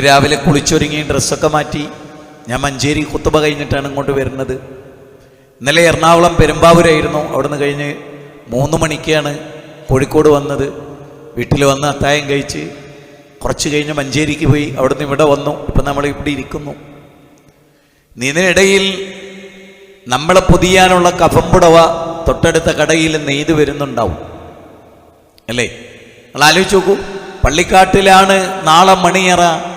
രാവിലെ കുളിച്ചൊരുങ്ങി ഡ്രസ്സൊക്കെ മാറ്റി. ഞാൻ മഞ്ചേരി കുത്തുബ കഴിഞ്ഞിട്ടാണ് ഇങ്ങോട്ട് വരുന്നത്. ഇന്നലെ എറണാകുളം പെരുമ്പാവൂരായിരുന്നു. അവിടുന്ന് കഴിഞ്ഞ് മൂന്ന് മണിക്കാണ് കോഴിക്കോട് വന്നത്. വീട്ടിൽ വന്ന് അത്തായം കഴിച്ച് കുറച്ച് കഴിഞ്ഞ് മഞ്ചേരിക്ക് പോയി. അവിടുന്ന് ഇവിടെ വന്നു. ഇപ്പം നമ്മൾ ഇവിടെ ഇരിക്കുന്നു. ഇതിനിടയിൽ നമ്മളെ പൊതിയാനുള്ള കഫംപുടവ തൊട്ടടുത്ത കടയിൽ നെയ്ത് വരുന്നുണ്ടാവും. അല്ലേ? നിങ്ങൾ ആലോചിച്ച് നോക്കൂ. പള്ളിക്കാട്ടിലാണ് നാളെ മണിയറ.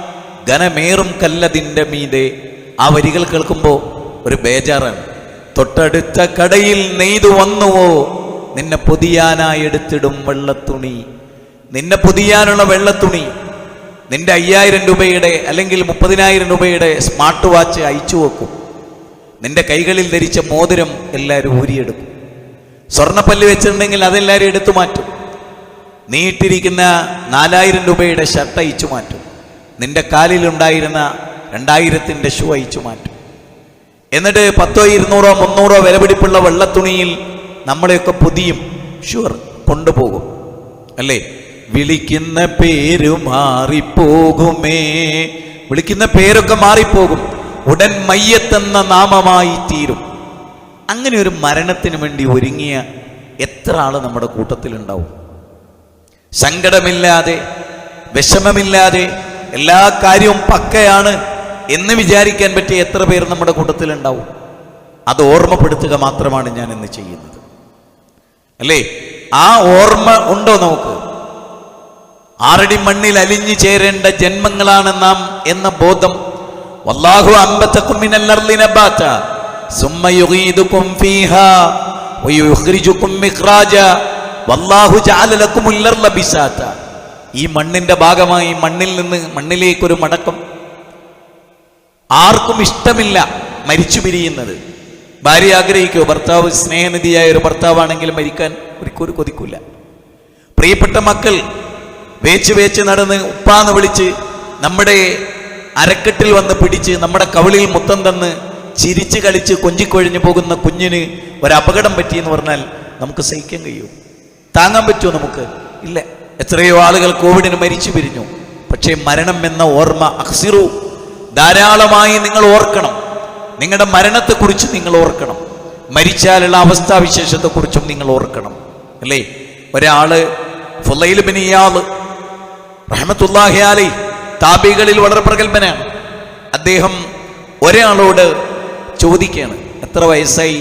ഘനമേറും കല്ലതിന്റെ മീതെ ആ വരികൾ കേൾക്കുമ്പോൾ ഒരു ബേജാറാണ്. തൊട്ടടുത്ത കടയിൽ നെയ്തു വന്നുവോ? നിന്നെ പൊതിയാനായി എടുത്തിടും വെള്ളത്തുണി. നിന്നെ പൊതിയാനുള്ള വെള്ളത്തുണി. നിന്റെ അയ്യായിരം രൂപയുടെ അല്ലെങ്കിൽ മുപ്പതിനായിരം രൂപയുടെ സ്മാർട്ട് വാച്ച് അയച്ചു വെക്കും. നിന്റെ കൈകളിൽ ധരിച്ച മോതിരം എല്ലാവരും ഊരിയെടുക്കും. സ്വർണപ്പല്ല് വെച്ചിട്ടുണ്ടെങ്കിൽ അതെല്ലാവരും എടുത്തു മാറ്റും. നീട്ടിരിക്കുന്ന നാലായിരം രൂപയുടെ ഷർട്ട് അയച്ചു മാറ്റും. നിന്റെ കാലിലുണ്ടായിരുന്ന രണ്ടായിരത്തിന്റെ ഷൂ അയച്ചു മാറ്റും. എന്നിട്ട് പത്തോ ഇരുന്നൂറോ മുന്നൂറോ വിലപിടിപ്പുള്ള വെള്ളത്തുണിയിൽ നമ്മളെയൊക്കെ പുതിയും ഷുവർ കൊണ്ടുപോകും. അല്ലേ? വിളിക്കുന്ന പേര് മാറിപ്പോകുമേ. വിളിക്കുന്ന പേരൊക്കെ മാറിപ്പോകും. ഉടൻ മയ്യത്തെന്ന നാമമായി തീരും. അങ്ങനെ ഒരു മരണത്തിന് വേണ്ടി ഒരുങ്ങിയ എത്ര ആൾ നമ്മുടെ കൂട്ടത്തിലുണ്ടാവും. സങ്കടമില്ലാതെ വിഷമമില്ലാതെ എല്ലാ കാര്യവും പക്കയാണ് എന്ന് വിചാരിക്കാൻ പറ്റിയ എത്ര പേർ നമ്മുടെ കൂട്ടത്തിലുണ്ടാവും. അത് ഓർമ്മപ്പെടുത്തുക മാത്രമാണ് ഞാൻ ഇന്ന് ചെയ്യുന്നത്. അല്ലേ? ആ ഓർമ്മ ഉണ്ടോ നമുക്ക്? ആറടി മണ്ണിൽ അലിഞ്ഞു ചേരേണ്ട ജന്മങ്ങളാണ് നാം എന്ന ബോധം. വല്ലാഹു അമ്പത്തക്കും മിനൽ അർളി നബാത സുമ്മ യുഗീദുക്കും ഫീഹാ. വയുഖ്രിജുക്കും ഇഖ്റാജ വല്ലാഹു ജഅല ലക്കുമുൽ അർള ബിസാത ഈ മണ്ണിന്റെ ഭാഗമായി മണ്ണിൽ നിന്ന് മണ്ണിലേക്കൊരു മടക്കം. ആർക്കും ഇഷ്ടമില്ല മരിച്ചു പിരിയുന്നത്. ഭാര്യ ആഗ്രഹിക്കുക ഭർത്താവ് സ്നേഹനിധിയായ ഒരു ഭർത്താവാണെങ്കിൽ മരിക്കാൻ ഒരിക്കലും കൊതിക്കില്ല പ്രിയപ്പെട്ട മക്കൾ വേച്ച് വേച്ച് നടന്ന് ഉപ്പാന്ന് വിളിച്ച് നമ്മുടെ അരക്കെട്ടിൽ വന്ന് പിടിച്ച് നമ്മുടെ കവിളിൽ മുത്തം തന്ന് ചിരിച്ച് കളിച്ച് കൊഞ്ചിക്കൊഴിഞ്ഞു പോകുന്ന കുഞ്ഞിന് ഒരു അപകടം പറ്റിയെന്ന് പറഞ്ഞാൽ നമുക്ക് സഹിക്കാൻ കഴിയുമോ താങ്ങാൻ പറ്റുമോ നമുക്ക്? ഇല്ല. എത്രയോ ആളുകൾ കോവിഡിന് മരിച്ചു പിരിഞ്ഞു. പക്ഷേ മരണം എന്ന ഓർമ്മ അക്സിറു ധാരാളമായി നിങ്ങൾ ഓർക്കണം. നിങ്ങളുടെ മരണത്തെക്കുറിച്ച് നിങ്ങൾ ഓർക്കണം. മരിച്ചാലുള്ള അവസ്ഥാവിശേഷത്തെക്കുറിച്ചും നിങ്ങൾ ഓർക്കണം. അല്ലേ? ഒരാൾ ഫുലൈൽ ഇയാൾ റഹ്മത്തുല്ലാഹി അലൈ താബികളിൽ വളരെ പ്രഗത്ഭനാണ്. അദ്ദേഹം ഒരാളോട് ചോദിക്കുകയാണ് എത്ര വയസ്സായി?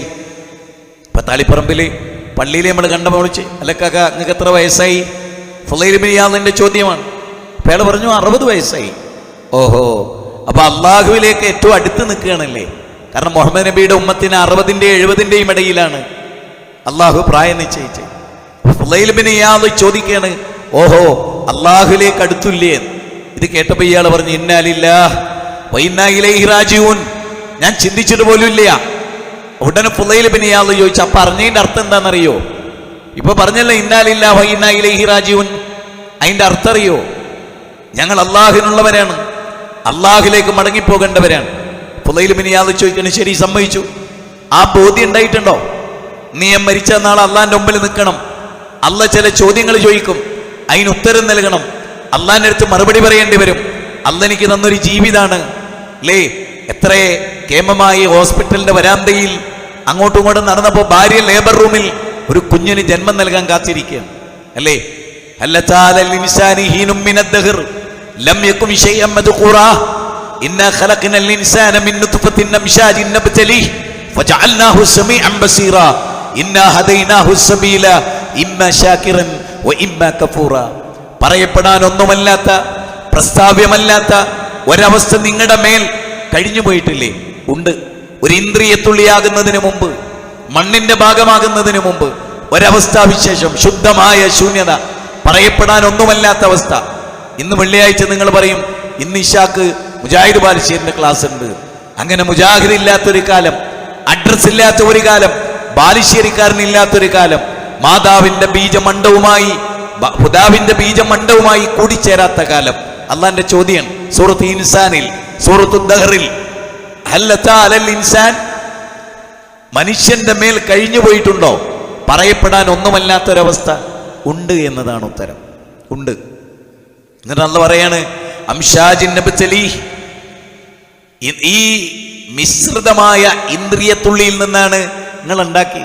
ഇപ്പൊ താളിപ്പറമ്പിൽ പള്ളിയിൽ നമ്മൾ കണ്ട വിളിച്ച് അല്ല കാക്ക നിങ്ങൾക്ക് എത്ര വയസ്സായി? ബിൻ ചോദ്യമാണ്. അപ്പൊ പറഞ്ഞു അറുപത് വയസ്സായി. ഓഹോ അപ്പൊ അള്ളാഹുവിലേക്ക് ഏറ്റവും അടുത്ത് നിൽക്കുകയാണല്ലേ? കാരണം മുഹമ്മദ് നബിയുടെ ഉമ്മത്തിന് അറുപതിന്റെ എഴുപതിന്റെയും ഇടയിലാണ് അള്ളാഹു പ്രായം നിശ്ചയിച്ച് ഇയാൾ ചോദിക്കുകയാണ് ഓഹോ അള്ളാഹുലേക്ക് അടുത്തില്ലേ. ഇത് കേട്ടപ്പോൾ ഇയാൾ പറഞ്ഞു ഇന്നാലില്ല വൈന്നായിലേഹിറാജീവൻ ഞാൻ ചിന്തിച്ചിട്ട് പോലും ഇല്ല ഉടനെ ഫുലൈൽ പിന്നെ ഇയാൾ ചോദിച്ചു അപ്പൊ പറഞ്ഞതിന്റെ അർത്ഥം എന്താണെന്നറിയോ? ഇപ്പൊ പറഞ്ഞല്ലോ ഇന്നാലില്ല വൈന്നായിലേഹിറാജീവൻ അതിന്റെ അർത്ഥം അറിയോ ഞങ്ങൾ അള്ളാഹിനുള്ളവരാണ് അള്ളാഹിലേക്ക് മടങ്ങിപ്പോകേണ്ടവരാണ്. പുലയിൽ മിനിയാതെ ചോദിക്കണം ശരി സമ്മതിച്ചു. ആ ബോധ്യം ഉണ്ടായിട്ടുണ്ടോ? നീ മരിച്ച നാൾ അള്ളാന്റെ മുമ്പിൽ നിൽക്കണം. അല്ല ചില ചോദ്യങ്ങൾ ചോദിക്കും. അതിന് ഉത്തരം നൽകണം. അള്ളാന്റെ അടുത്ത് മറുപടി പറയേണ്ടി വരും. അല്ല എനിക്ക് തന്നൊരു ജീവിതാണ്. ലേ എത്ര കേമമായി ഹോസ്പിറ്റലിന്റെ വരാന്തയിൽ അങ്ങോട്ടും ഇങ്ങോട്ടും നടന്നപ്പോൾ ഭാര്യ ലേബർ റൂമിൽ ഒരു കുഞ്ഞിന് ജന്മം നൽകാൻ കാത്തിരിക്കുകയാണ്. അല്ലേ? പറയപ്പെടാൻ പ്രസ്താവ്യമല്ലാത്ത ഒരവസ്ഥ നിങ്ങളുടെ മേൽ കഴിഞ്ഞു പോയിട്ടില്ലേ ഉണ്ട്. ഒരു ഇന്ദ്രിയ ഇന്ദ്രിയത്തുള്ളിയാകുന്നതിന് മുമ്പ് മണ്ണിന്റെ ഭാഗമാകുന്നതിന് മുമ്പ് ഒരവസ്ഥാവിശേഷം ശുദ്ധമായ ശൂന്യത പറയപ്പെടാൻ ഒന്നുമല്ലാത്ത അവസ്ഥ. ഇന്ന് വെള്ളിയാഴ്ച നിങ്ങൾ പറയും ഇന്ന് ഇഷാക്ക് മുജാഹിദ് ബാലിശ്ശേരിന്റെ ക്ലാസ് ഉണ്ട്. അങ്ങനെ മുജാഹിദ് ഇല്ലാത്തൊരു കാലം അഡ്രസ് ഇല്ലാത്ത ഒരു കാലം ബാലിശ്ശേരിക്കാരനില്ലാത്തൊരു കാലം മാതാവിന്റെ ബീജമണ്ഡവുമായി ഹുദാവിന്റെ ബീജമണ്ഡവുമായി കൂടിച്ചേരാത്ത കാലം. അള്ളാന്റെ ചോദ്യം സൂറത്ത് ഇൻസാനിൽ സൂറത്ത് ദഹറിൽ ഹല്ലത്താ അലൽ ഇൻസാൻ? മനുഷ്യന്റെ മേൽ കഴിഞ്ഞു പോയിട്ടുണ്ടോ? പറയപ്പെടാൻ ഒന്നുമല്ലാത്തൊരവസ്ഥ. ഉണ്ട് എന്നതാണ് ഉത്തരം. ഉണ്ട്. എന്നിട്ട് അന്ന് പറയാണ് ഇ- ഈ മിശ്രിതമായ ഇന്ദ്രിയത്തുള്ളിയിൽ നിന്നാണ് നിങ്ങൾ ഉണ്ടാക്കി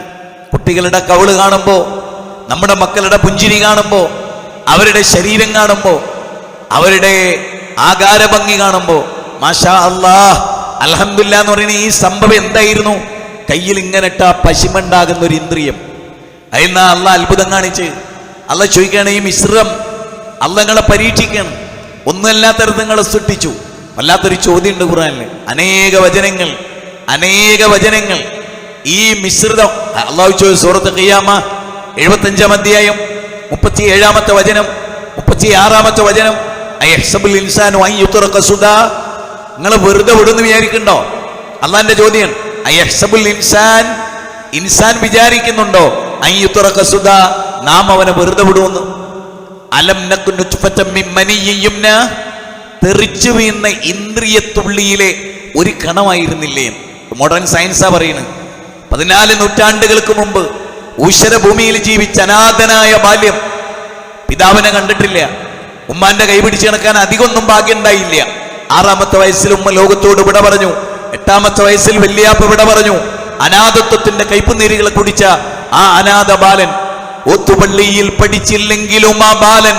കുട്ടികളുടെ കവൾ കാണുമ്പോൾ നമ്മുടെ മക്കളുടെ പുഞ്ചിരി കാണുമ്പോൾ അവരുടെ ശരീരം കാണുമ്പോൾ അവരുടെ ആകാരഭംഗി കാണുമ്പോൾ മാഷാ അല്ലാ അലഹമില്ല എന്ന് പറയുന്ന ഈ സംഭവം എന്തായിരുന്നു? കയ്യിൽ ഇങ്ങനെ ഇട്ട പശിമുണ്ടാകുന്ന ഒരു ഇന്ദ്രിയം. അതിനാ അല്ല അത്ഭുതം കാണിച്ച് അല്ല ചോദിക്കുകയാണ് ഈ മിശ്രം അല്ല നിങ്ങളെ പരീക്ഷിക്കണം ഒന്നുമല്ലാത്തരത്ത് നിങ്ങളെ സൃഷ്ടിച്ചു. വല്ലാത്തൊരു ചോദ്യം ഉണ്ട് ഖുറാനിൽ അനേക വചനങ്ങൾ അനേക വചനങ്ങൾ. ഈ മിശ്രിതം അള്ളാഹു ചോദിച്ചു സൂറത്ത് ഖിയാമ എഴുപത്തഞ്ചാം അധ്യായം മുപ്പത്തി ഏഴാമത്തെ വചനം മുപ്പത്തി ആറാമത്തെ വചനം ഇൻസാനു നിങ്ങൾ വെറുതെ വിടുന്ന് വിചാരിക്കണ്ടോ? അള്ളാന്റെ ചോദ്യം. ഇൻസാൻ. ഇൻസാൻ വിചാരിക്കുന്നുണ്ടോ? സുദാ നാം അവനെ വെറുതെ വിടുമെന്ന് അലം നക്കു നുത്ഫത്തം മിൻ മനിയ്യിൻ യുംന. തെറിച്ചു വീഴുന്ന ഇന്ദ്രിയത്തുള്ളിയിലെ ഒരു കണമായിരുന്നില്ലേ? മോഡേൺ സയൻസാ പറയുന്നത് പതിനാല് നൂറ്റാണ്ടുകൾക്ക് മുമ്പ് ഭൂമിയിൽ ജീവിച്ച അനാഥനായ ബാല്യം പിതാവിനെ കണ്ടിട്ടില്ല. ഉമ്മാന്റെ കൈപിടിച്ച് കിടക്കാൻ അധികമൊന്നും ഭാഗ്യം ഉണ്ടായില്ല. ആറാമത്തെ വയസ്സിൽ ഉമ്മ ലോകത്തോട് വിട പറഞ്ഞു എട്ടാമത്തെ വയസ്സിൽ വല്യാപ്പ വിട പറഞ്ഞു. അനാഥത്വത്തിന്റെ കയ്പുനീരുകളെ കുടിച്ച ആ അനാഥ ബാലൻ ഒത്തുപള്ളിയിൽ പഠിച്ചില്ലെങ്കിലും ആ ബാലൻ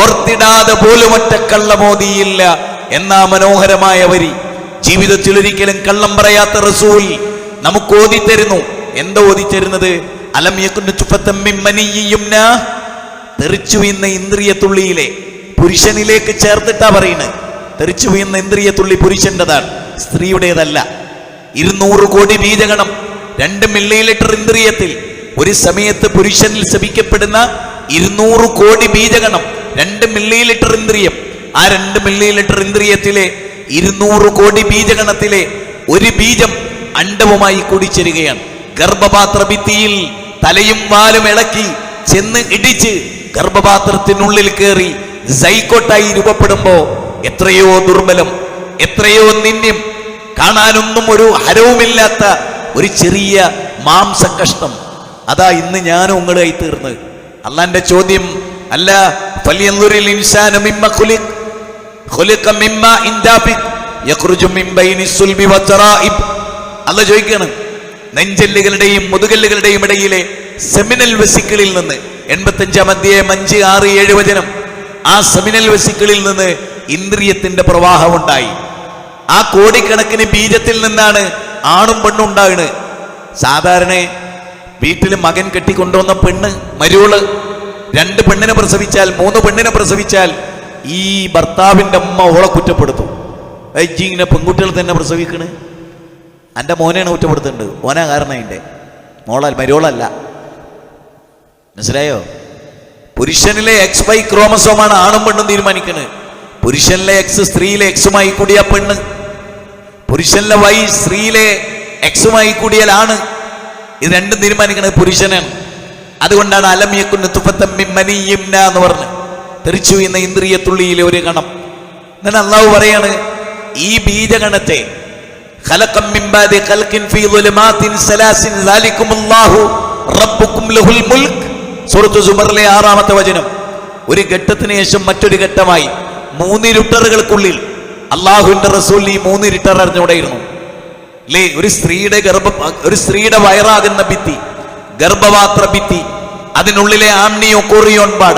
ഓർത്തിടാതെ പോലും ഒറ്റ കള്ളമോദിയില്ല എന്നാ മനോഹരമായ വരി. ജീവിതത്തിൽ ഒരിക്കലും കള്ളം പറയാത്ത റസൂൽ നമുക്ക് ഓതിത്തരുന്നു. എന്താ ഓതിത്തരുന്നത്? തെറിച്ചു വീഴുന്ന ഇന്ദ്രിയത്തുള്ളിയിലെ പുരുഷനിലേക്ക് ചേർത്തിട്ടാ പറയുന്നത്. തെറിച്ചു വീഴുന്ന ഇന്ദ്രിയത്തുള്ളി പുരുഷന്റേതാണ് സ്ത്രീയുടേതല്ല. ഇരുന്നൂറ് കോടി ബീജഗണം. രണ്ട് മില്ലി ലിറ്റർ ഇന്ദ്രിയത്തിൽ. ഒരു സമയത്ത് പുരുഷനിൽ ശപിക്കപ്പെടുന്ന ഇരുന്നൂറ് കോടി ബീജഗണം. രണ്ട് മില്ലി ലിറ്റർ ഇന്ദ്രിയം. ആ രണ്ട് മില്ലി ലിറ്റർ ഇന്ദ്രിയത്തിലെ ഇരുന്നൂറ് കോടി ബീജഗണത്തിലെ ഒരു ബീജം അണ്ടവുമായി കൂടിച്ചേരുകയാണ്. ഗർഭപാത്ര ഭിത്തിയിൽ തലയും വാലും ഇളക്കി ചെന്ന് ഇടിച്ച് ഗർഭപാത്രത്തിനുള്ളിൽ കയറി സൈക്കോട്ടായി രൂപപ്പെടുമ്പോ എത്രയോ ദുർബലം എത്രയോ നിന്യം കാണാനൊന്നും ഒരു ഹരവുമില്ലാത്ത ഒരു ചെറിയ മാംസകഷ്ണം അതാ ഇന്ന് ഞാനും ഉങ്ങളായി തീർന്നത്. അള്ളാന്റെ ചോദ്യം അല്ല അല്ല ചോദിക്കാണ് നെഞ്ചെല്ലുകളുടെയും മുതുകല്ലുകളുടെയും ഇടയിലെ സെമിനൽ വെസിക്കിളിൽ നിന്ന് എൺപത്തഞ്ചാം അധ്യായം അഞ്ച് ആറ് ഏഴ് വചനം ആ സെമിനൽ വെസിക്കിളിൽ നിന്ന് ഇന്ദ്രിയത്തിന്റെ പ്രവാഹം ഉണ്ടായി ആ കോടിക്കണക്കിന് ബീജത്തിൽ നിന്നാണ് ആണും പെണ്ണും ഉണ്ടാകുന്നത് സാധാരണ വീട്ടിൽ മകൻ കെട്ടിക്കൊണ്ടുവന്ന പെണ്ണ് മരുവൾ രണ്ട് പെണ്ണിനെ പ്രസവിച്ചാൽ മൂന്ന് പെണ്ണിനെ പ്രസവിച്ചാൽ ഈ ഭർത്താവിന്റെ അമ്മ ഓളെ കുറ്റപ്പെടുത്തും. ഐജി ഇങ്ങനെ പെൺകുട്ടികൾ തന്നെ പ്രസവിക്കണ്? എന്റെ മോനെയാണ് കുറ്റപ്പെടുത്തുന്നുണ്ട് ഓനാ കാരണം അതിന്റെ മോളാൽ മരുവളല്ല മനസ്സിലായോ? പുരുഷനിലെ എക്സ് വൈ ക്രോമസോമാണ് ആണും പെണ്ണും തീരുമാനിക്കുന്നത് പുരുഷനിലെ എക്സ് സ്ത്രീയിലെ എക്സുമായി കൂടിയ പെണ്ണ്. പുരുഷനിലെ വൈ സ്ത്രീയിലെ എക്സുമായി കൂടിയാലാണ് ഇത് രണ്ടും തീരുമാനിക്കുന്നത് പുരുഷനാണ് അതുകൊണ്ടാണ് അലമിയക്കുന്ന് തുപ്പത്തമ്മിമ്മനിയിംന എന്ന് പറഞ്ഞ് തെറിച്ചു എന്ന ഇന്ദ്രിയ തുള്ളിയിലെ ഒരു ഗണം. എന്നാൽ അള്ളാഹു പറയാണ് ഈ ബീജഗണത്തെ ആറാമത്തെ വചനം. ഒരു ഘട്ടത്തിന് ശേഷം മറ്റൊരു ഘട്ടമായി. മൂന്ന് ലിറ്ററുകൾക്കുള്ളിൽ അള്ളാഹുവിന്റെ റസൂൽ ഈ മൂന്ന് ലിറ്റർ അറിഞ്ഞുകൂടെയിരുന്നു അല്ലേ ഒരു സ്ത്രീയുടെ ഗർഭ ഒരു സ്ത്രീയുടെ വയറാകുന്ന ഭിത്തി ഗർഭപാത്ര ഭിത്തി അതിനുള്ളിലെ ആംനിയോ കൊറിയോൺ പാട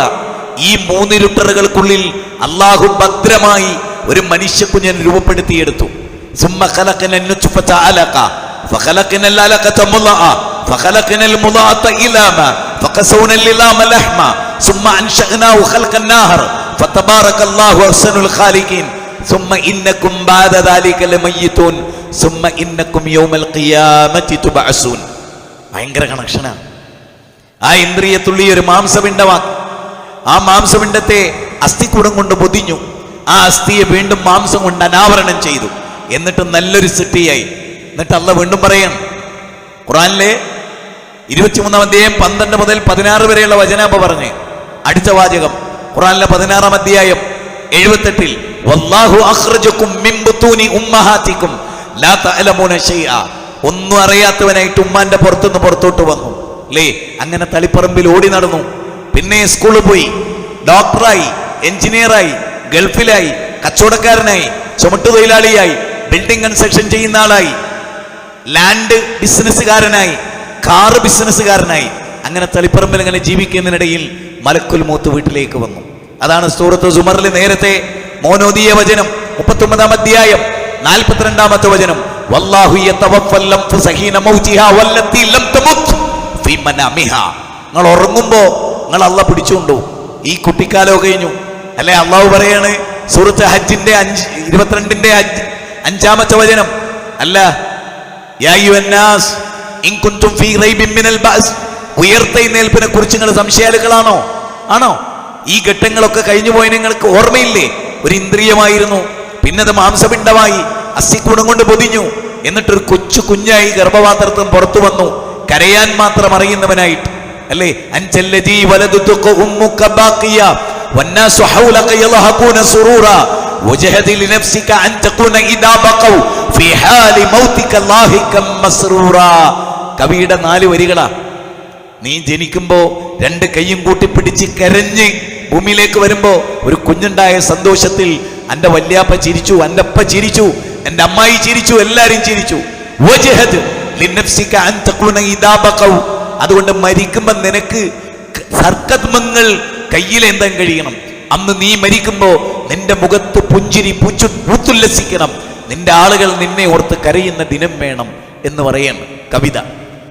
ഈ മൂന്ന് ലിറ്ററുകൾക്കുള്ളിൽ അള്ളാഹു ഭദ്രമായി ഒരു മനുഷ്യക്കുഞ്ഞിനെ രൂപപ്പെടുത്തിയെടുത്തു ثم خلقنا النطفة علقة فخلقنا العلقة مضغة فخلقنا المضغة إلاما فقسونا الإلام لحما ثم أنشأناه خلقا ناهر ഭയങ്കര കണക്ഷനാണ് ആ ഇന്ദ്രിയ തുള്ളി ഒരു മാംസപിണ്ഡമാണ് ആ മാംസപിണ്ഡത്തെ അസ്ഥിക്കൂടം കൊണ്ട് പൊതിഞ്ഞു. ആ അസ്ഥിയെ വീണ്ടും മാംസം കൊണ്ട് അനാവരണം ചെയ്തു. എന്നിട്ട് നല്ലൊരു സിട്ടിയായി. എന്നിട്ട് അല്ല വീണ്ടും പറയണം. ഖുറാനിലെ ഇരുപത്തിമൂന്നാം അധ്യായം പന്ത്രണ്ട് മുതൽ പതിനാറ് വരെയുള്ള വചനാപ്പ പറഞ്ഞ്. അടുത്ത വാചകം. ഖുറാനിലെ പതിനാറാം അധ്യായം എഴുപത്തെട്ടിൽ വല്ലാഹു ലാ തഅലമൂന ഷൈഅ. ഒന്നും അറിയാത്തവനായിട്ട് ഉമ്മാന്റെ പുറത്തുനിന്ന് പുറത്തോട്ട് വന്നു. അല്ലേ അങ്ങനെ തളിപ്പറമ്പിൽ ഓടി നടന്നു. പിന്നെ സ്കൂളിൽ പോയി. ഡോക്ടറായി എഞ്ചിനീയറായി ഗൾഫിലായി കച്ചവടക്കാരനായി ചുമട്ടുതൊഴിലാളിയായി ബിൽഡിംഗ് കൺസ്ട്രക്ഷൻ ചെയ്യുന്ന ആളായി ലാൻഡ് ബിസിനസ്സുകാരനായി കാറ് ബിസിനസ്സുകാരനായി അങ്ങനെ തളിപ്പറമ്പിൽ അങ്ങനെ ജീവിക്കുന്നതിനിടയിൽ മലക്കുൽ മൂത്ത് വീട്ടിലേക്ക് വന്നു. അതാണ് സൂറത്ത് സുമറിൽ നേരത്തെ മോനോദീയ വചനം മുപ്പത്തൊമ്പതാം അധ്യായം നാൽപ്പത്തിരണ്ടാമത്തെ വചനം. നിങ്ങൾ ഉറങ്ങുമ്പോ നിങ്ങൾ അള്ള പിടിച്ചുകൊണ്ടു ഈ കുട്ടിക്കാലോ കഴിഞ്ഞു. അല്ലെ അള്ളാഹു പറയാണ് സൂറത്ത് ഹജ്ജിന്റെ അഞ്ച് ഇരുപത്തിരണ്ടിന്റെ അഞ്ചാമത്തെ വചനം. അല്ല അന്നാസ് ഇൻ ഉയർത്തെഴുന്നേൽപ്പിനെ കുറിച്ച് നിങ്ങൾ സംശയാലുക്കളാണോ ആണോ ഈ ഘട്ടങ്ങളൊക്കെ കഴിഞ്ഞു പോയ നിങ്ങൾക്ക് ഓർമ്മയില്ലേ ഒരു ഇന്ദ്രിയമായിരുന്നു പിന്നത് മാംസപിണ്ഡമായി അസ്ഥിക്കുണം കൊണ്ട് പൊതിഞ്ഞു എന്നിട്ടൊരു കൊച്ചു കുഞ്ഞായി ഗർഭപാത്രത്തിൽ പുറത്തു വന്നു കരയാൻ മാത്രം അറിയുന്നവനായിട്ട് അല്ലേ അഞ്ചല്ലജീ വലതുതുക ഉമ്മുക ബാക്കിയ വന്നാസു ഹൗലക യളഹഖൂന സുറൂറ وجهد لنفسك أن تكون إذا بقوا في حال موتك لاهقا مسرورا കവിയുടെ നാല് വരികളാ നീ ജനിക്കുമ്പോ രണ്ട് കൈയും കൂട്ടിപ്പിടിച്ച് കരഞ്ഞ് ഭൂമിയിലേക്ക് വരുമ്പോ ഒരു കുഞ്ഞുണ്ടായ സന്തോഷത്തിൽ എന്റെ വല്യാപ്പ ചിരിച്ചു എന്റെ അപ്പ ചിരിച്ചു എന്റെ അമ്മായി ചിരിച്ചു എല്ലാരും ചിരിച്ചു. അതുകൊണ്ട് മരിക്കുമ്പോ നിനക്ക് സർക്കത്മങ്ങൾ കയ്യിലേന്താൻ കഴിയണം. അന്ന് നീ മരിക്കുമ്പോ നിന്റെ മുഖത്ത് പുഞ്ചിരി പുച്ചു പൂത്തുല്ലസിക്കണം. നിന്റെ ആളുകൾ നിന്നെ ഓർത്ത് കരയുന്ന ദിനം വേണം എന്ന് പറയണം കവിത.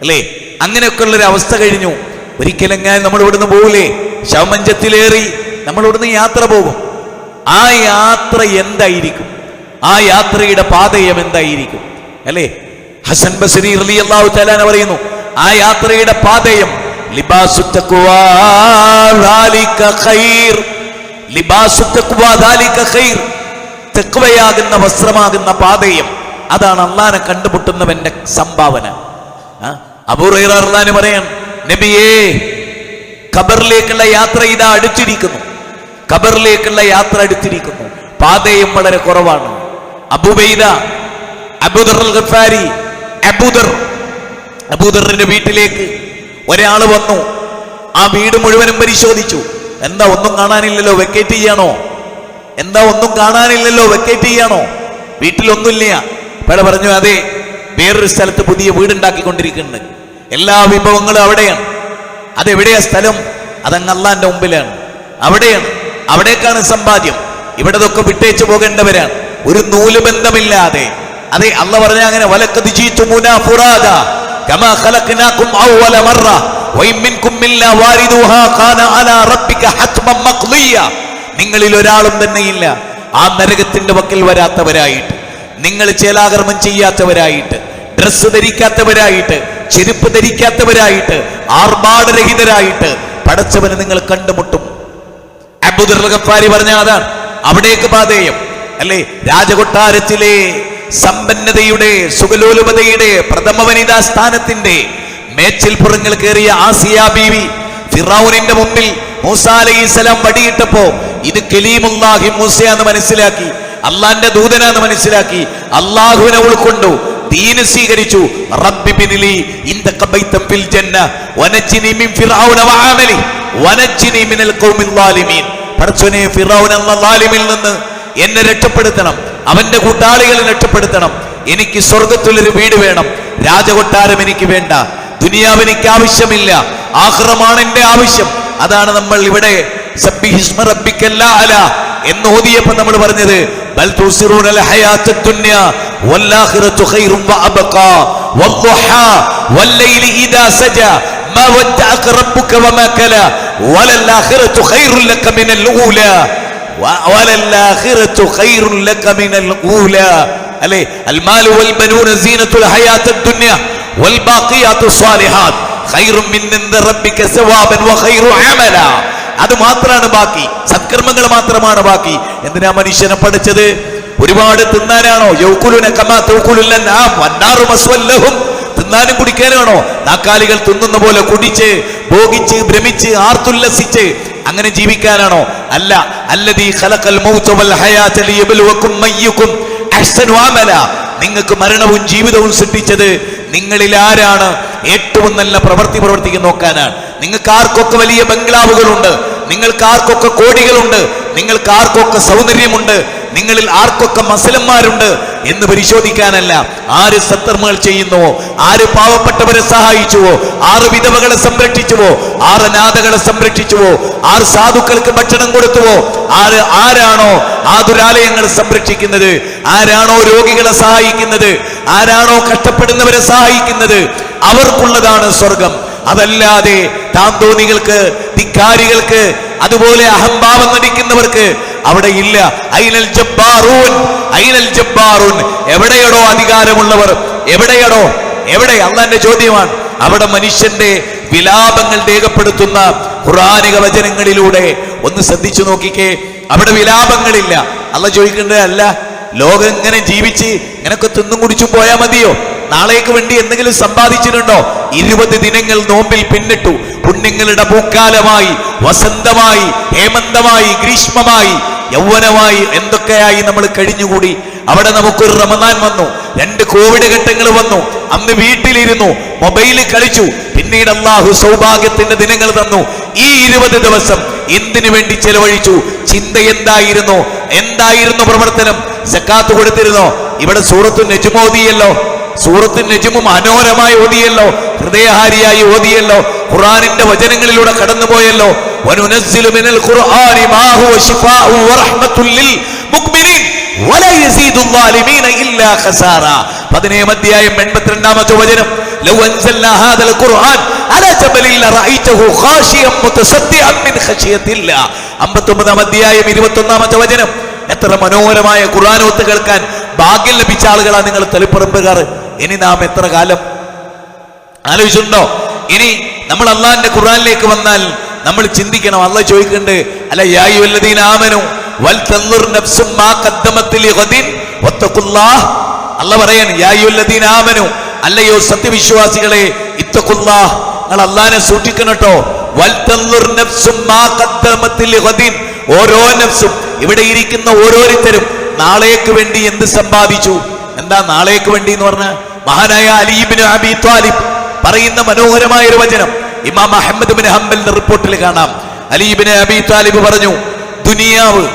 അല്ലേ? അങ്ങനെയൊക്കെ ഉള്ളൊരു അവസ്ഥ കഴിഞ്ഞു. ഒരിക്കലെങ്ങാനും നമ്മൾ ഇവിടുന്ന് പോകൂലേ? ശവമഞ്ചത്തിലേറി നമ്മൾ ഇവിടുന്ന് യാത്ര പോകും. ആ യാത്ര എന്തായിരിക്കും? ആ യാത്രയുടെ പാതയം എന്തായിരിക്കും? അല്ലേ? ഹസൻ ബസരി റളിയല്ലാഹു തആല പറയുന്നു ആ യാത്രയുടെ പാതയം തെക്കുവയാകുന്ന വസ്ത്രമാകുന്ന പാതയം. അതാണ് അള്ളാനെ കണ്ടുമുട്ടുന്നവന്റെ സംഭാവന. അബൂറൈറാന് പറയാൻ നബിയേ ഖബറിലേക്കുള്ള യാത്ര ഇതാ അടുത്തിരിക്കുന്നു ഖബറിലേക്കുള്ള യാത്ര അടുത്തിരിക്കുന്നു പാതയും വളരെ കുറവാണ്. അബുബൈദ അബൂദർ ഗഫാരി അബൂദർ അബൂദറിന്റെ വീട്ടിലേക്ക് ഒരാൾ വന്നു. ആ വീട് മുഴുവനും പരിശോധിച്ചു. എന്താ ഒന്നും കാണാനില്ലല്ലോ വെക്കേറ്റ് ചെയ്യാണോ? എന്താ ഒന്നും കാണാനില്ലല്ലോ വെക്കേറ്റ് ചെയ്യാണോ? വീട്ടിലൊന്നുമില്ല. പേട പറഞ്ഞു അതെ വേറൊരു സ്ഥലത്ത് പുതിയ വീടുണ്ടാക്കിക്കൊണ്ടിരിക്കുന്നുണ്ട്. എല്ലാ വിഭവങ്ങളും അവിടെയാണ്. അതെവിടെയാ സ്ഥലം? അതങ്ങ് അള്ളാന്റെ മുമ്പിലാണ്. അവിടെയാണ്. അവിടേക്കാണ് സമ്പാദ്യം. ഇവിടെ ഇതൊക്കെ വിട്ടേച്ചു പോകേണ്ടവരാണ്. ഒരു നൂൽ ബന്ധമില്ലാതെ. അതെ അല്ല പറഞ്ഞ അങ്ങനെ നിങ്ങളിൽ ഒരാളും തന്നെയില്ല. ആ നരകത്തിന്റെ വക്കിൽ വരാത്തവരായിട്ട്. നിങ്ങൾ ചേലാകർമ്മം ചെയ്യാത്തവരായിട്ട്. ഡ്രസ്സ് ധരിക്കാത്തവരായിട്ട്. ചെരുപ്പ് ധരിക്കാത്തവരായിട്ട് ആർഭാടരഹിതരായിട്ട് പടച്ചവനെ നിങ്ങൾ കണ്ടുമുട്ടും. അബുദുർ ഗഫാരി പറഞ്ഞ അതാണ് അവിടേക്ക് പാതേയം. അല്ലേ? രാജകൊട്ടാരത്തിലെ സമ്പന്നതയുടെ സുഖലോലുപതയുടെ പ്രഥമ വനിതാ സ്ഥാനത്തിന്റെ മേച്ചിൽ പുറങ്ങൾ കയറിയ ആസിയ ബീവി ഫിറൌനിന്റെ മുമ്പിൽ മൂസ വടിയിട്ടപ്പോ ഇത് കലീമുല്ലാഹി മൂസയാന്ന് മനസ്സിലാക്കി അള്ളാന്റെ ദൂതനാന്ന് മനസ്സിലാക്കി അള്ളാഹുവിനെ ഉൾക്കൊണ്ടു ദീന് സ്വീകരിച്ചു. റബ്ബി ജന്ന. മിൻ ഫിർഔന മിനൽ ഖൗമിൽ ളാലിമീൻ എന്ന ളാലിമിൽ നിന്ന് എന്നെ രക്ഷപ്പെടുത്തണം. അവന്റെ കൂട്ടാളികളെ രക്ഷപ്പെടുത്തണം. എനിക്ക് സ്വർഗത്തിലൊരു വീട് വേണം. രാജകൊട്ടാരം എനിക്ക് വേണ്ട. ദുനിയാവ് എനിക്ക് ആവശ്യമില്ല. ആഹ്റമാണ് എന്റെ ആവശ്യം. അതാണ് നമ്മൾ ഇവിടെ എന്ന് ഓതിയപ്പോൾ നമ്മൾ പറഞ്ഞത്. بل توسرون لحياة الدنيا والآخرة خير وأبقى والضحى والليل إذا سجى. ما ودعك ربك وما كلا. وللآخرة خير لك من الأولى. وللآخرة خير لك من الأولى. المال والبنون زينة الحياة الدنيا والباقيات الصالحات خير من عند ربك ثوابا وخير عملا. അത് മാത്രമാണ് ബാക്കി. സത്കർമ്മങ്ങൾ മാത്രമാണ് ബാക്കി. എന്തിനാ മനുഷ്യനെ പഠിച്ചത്? ഒരുപാട് തിന്നാനാണോ? തിന്നാനും കുടിക്കാനാണോ? നാക്കാലികൾ തിന്നുന്ന പോലെ കുടിച്ച് ഭോഗിച്ച് ഭ്രമിച്ച് ആർത്തുല്ലസിച്ച് അങ്ങനെ ജീവിക്കാനാണോ? അല്ല. അമല. നിങ്ങൾക്ക് മരണവും ജീവിതവും സൃഷ്ടിച്ചത് നിങ്ങളിൽ ആരാണ്? ഏറ്റവും നല്ല പ്രവൃത്തി പ്രവർത്തിക്കുന്ന നോക്കാനാണ്. നിങ്ങൾക്ക് ആർക്കൊക്കെ വലിയ ബംഗ്ലാവുകളുണ്ട്? നിങ്ങൾക്ക് ആർക്കൊക്കെ കോടികളുണ്ട് നിങ്ങൾക്ക് ആർക്കൊക്കെ സൗന്ദര്യമുണ്ട് നിങ്ങളിൽ ആർക്കൊക്കെ മസലന്മാരുണ്ട് എന്ന് പരിശോധിക്കാനല്ല ആര് സത്തർമകൾ ചെയ്യുന്നുവോ ആര് പാവപ്പെട്ടവരെ സഹായിച്ചുവോ ആറ് വിധവകളെ സംരക്ഷിച്ചുവോ ആറ് നാഥകളെ സംരക്ഷിച്ചുവോ ആറ് സാധുക്കൾക്ക് ഭക്ഷണം കൊടുത്തുവോ ആര് ആരാണോ ആതുരാലയങ്ങൾ സംരക്ഷിക്കുന്നത് ആരാണോ രോഗികളെ സഹായിക്കുന്നത് ആരാണോ കഷ്ടപ്പെടുന്നവരെ സഹായിക്കുന്നത് അവർക്കുള്ളതാണ് സ്വർഗം. അതല്ലാതെ താന്തോന്നികൾക്ക് ധിക്കാരികൾക്ക് അതുപോലെ അഹംഭാവം നടിക്കുന്നവർക്ക് അവിടെ ഇല്ല. ഐനൽ ജബ്ബാറൂൻ ഐനൽ ജബ്ബാറൂൻ. എവിടെയടോ അധികാരമുള്ളവർ? എവിടെയടോ? എവിടെ? അള്ളാന്റെ ചോദ്യമാണ്. അവിടെ മനുഷ്യന്റെ വിലാപങ്ങൾ രേഖപ്പെടുത്തുന്ന ഖുറാനിക വചനങ്ങളിലൂടെ ഒന്ന് ശ്രദ്ധിച്ചു നോക്കിക്കേ. അവിടെ വിലാപങ്ങളില്ല. അല്ല ചോദിക്കേണ്ടത് അല്ല ലോകം ഇങ്ങനെ ജീവിച്ച് ഇങ്ങനൊക്കെ തിന്നും കുടിച്ചു പോയാൽ മതിയോ? നാളേക്ക് വേണ്ടി എന്തെങ്കിലും സമ്പാദിച്ചിട്ടുണ്ടോ? ഇരുപത് ദിനങ്ങൾ നോമ്പിൽ പിന്നിട്ടു. പുണ്യങ്ങളുടെ പൂക്കാലമായി വസന്തമായി ഹേമന്തമായി ഗ്രീഷ്മമായി യൗവനമായി എന്തൊക്കെയായി നമ്മൾ കഴിഞ്ഞുകൂടി? അവിടെ നമുക്കൊരു റമദാൻ വന്നു. രണ്ട് കോവിഡ് ഘട്ടങ്ങൾ വന്നു. അന്ന് വീട്ടിലിരുന്നു. മൊബൈലിൽ കളിച്ചു. പിന്നീട് അള്ളാഹു സൗഭാഗ്യത്തിന്റെ ദിനങ്ങൾ തന്നു. ഈ ഇരുപത് ദിവസം എന്തിനു വേണ്ടി ചെലവഴിച്ചു? ചിന്ത എന്തായിരുന്നു? എന്തായിരുന്നു പ്രവർത്തനം? സക്കാത്ത് കൊടുത്തിരുന്നോ? ഇവിടെ സൂറത്തു നെജുമോദിയല്ലോ. സൂറത്ത് നെജുമു മനോഹരമായി ഓതിയല്ലോ ഹൃദയഹാരിയായി ഓതിയല്ലോ ഖുറാനിന്റെ വചനങ്ങളിലൂടെ കടന്നുപോയല്ലോ. 17 അധ്യായം 82ാമത്തെ വചനം ലൗ അൻസൽനാ ഹാദൽ ഖുർആൻ അലാ ജബലിൽ ലറഅയ്തഹു ഖാശിയം മുതസദ്ദിഅൻ മിൻ ഖശിയത്തില്ലാ. 59ാം അധ്യായം 21ാമത്തെ വചനം എത്ര മനോഹരമായ ഖുർആനോത്ത് കേൾക്കാൻ ഭാഗ്യം ലഭിച്ച ആളുകളാണ് നിങ്ങൾ തെളിപ്പറമ്പുകാർ. ഇനി നാം എത്ര കാലം? ആലോചിച്ചിട്ടുണ്ടോ? ഇനി നമ്മൾ അള്ളാഹിന്റെ ഖുറാനിലേക്ക് വന്നാൽ നമ്മൾ ചിന്തിക്കണം. അള്ളാഹ് ചോദിക്കണ്ട് അല്ല യായു വല്ലദീന ആമനു വൽ മാ അല്ലയോ സത്യവിശ്വാസികളെ ഇത്തഖുല്ലാഹ്. നിങ്ങൾ അള്ളാഹിനെ സൂക്ഷിക്കണം കേട്ടോ. വൽ മാ ഓരോ നഫ്സും. ഇവിടെ ഇരിക്കുന്ന ഓരോരുത്തരും നാളേക്ക് വേണ്ടി എന്ത് സമ്പാദിച്ചു? എന്താ നാളേക്ക് വേണ്ടി എന്ന് പറഞ്ഞ മഹാനായ അലീബിന് അബി ത്വാലിബ് പറയുന്ന മനോഹരമായ ഒരു വചനം. ഇമാം അഹമ്മദ് ബിൻ ഹംബലിന്റെ റിപ്പോർട്ടിൽ കാണാം. അലീബിന് അബി താലിബ് പറഞ്ഞു ദുനിയാവ്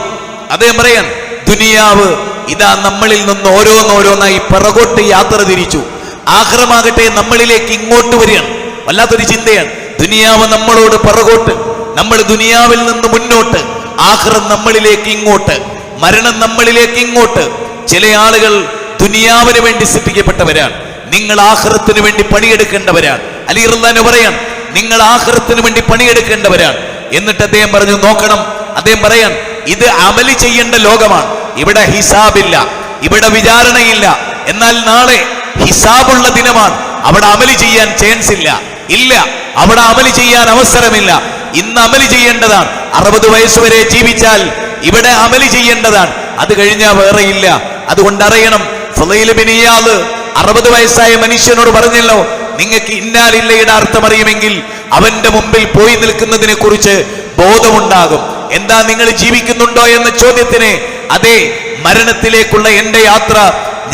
അദ്ദേഹം പറയാൻ ദുനിയാവ് ഇതാ നമ്മളിൽ നിന്ന് ഓരോന്നോരോന്നായി പിറകോട്ട് യാത്ര തിരിച്ചു. ആഹ്റമാകട്ടെ നമ്മളിലേക്ക് ഇങ്ങോട്ട് വരികയാണ്. വല്ലാത്തൊരു ചിന്തയാണ്. ദുനിയാവ് നമ്മളോട് പിറകോട്ട് നമ്മൾ ദുനിയാവിൽ നിന്ന് മുന്നോട്ട് ആഹ്റം നമ്മളിലേക്ക് ഇങ്ങോട്ട്. മരണം നമ്മളിലേക്ക് ഇങ്ങോട്ട് ചില ആളുകൾ ദുനിയാവിന് വേണ്ടി സൃഷ്ടിക്കപ്പെട്ടവരാണ് നിങ്ങൾ ആഹ്റത്തിന് വേണ്ടി പണിയെടുക്കേണ്ടവരാണ്. അലി റഹ്ലാന് പറയാൻ നിങ്ങൾ ആഹ്റത്തിന് വേണ്ടി പണിയെടുക്കേണ്ടവരാണ്. എന്നിട്ട് അദ്ദേഹം പറഞ്ഞു നോക്കണം. അദ്ദേഹം പറയാൻ ഇത് അമലി ചെയ്യേണ്ട ലോകമാണ്. ഇവിടെ ഹിസാബില്ല ഇവിടെ വിചാരണയില്ല. എന്നാൽ നാളെ ഹിസാബുള്ള ദിനമാണ്. അവിടെ അമലി ചെയ്യാൻ ചാൻസ് ഇല്ല. ഇല്ല അവിടെ അമലി ചെയ്യാൻ അവസരമില്ല. ഇന്ന് അമലി ചെയ്യേണ്ടതാണ്. അറുപത് വയസ്സുവരെ ജീവിച്ചാൽ ഇവിടെ അമലി ചെയ്യേണ്ടതാണ്. അത് കഴിഞ്ഞാൽ വേറെ ഇല്ല. അതുകൊണ്ട് അറിയണം ഇയാദ് അറുപത് വയസ്സായ മനുഷ്യനോട് പറഞ്ഞല്ലോ നിങ്ങൾക്ക് ഇന്നാലില്ലയുടെ അർത്ഥം അറിയുമെങ്കിൽ അവന്റെ മുമ്പിൽ പോയി നിൽക്കുന്നതിനെ കുറിച്ച് ബോധമുണ്ടാകും. എന്താ നിങ്ങൾ ജീവിക്കുന്നുണ്ടോ എന്ന ചോദ്യത്തിന് അതെ മരണത്തിലേക്കുള്ള എന്റെ യാത്ര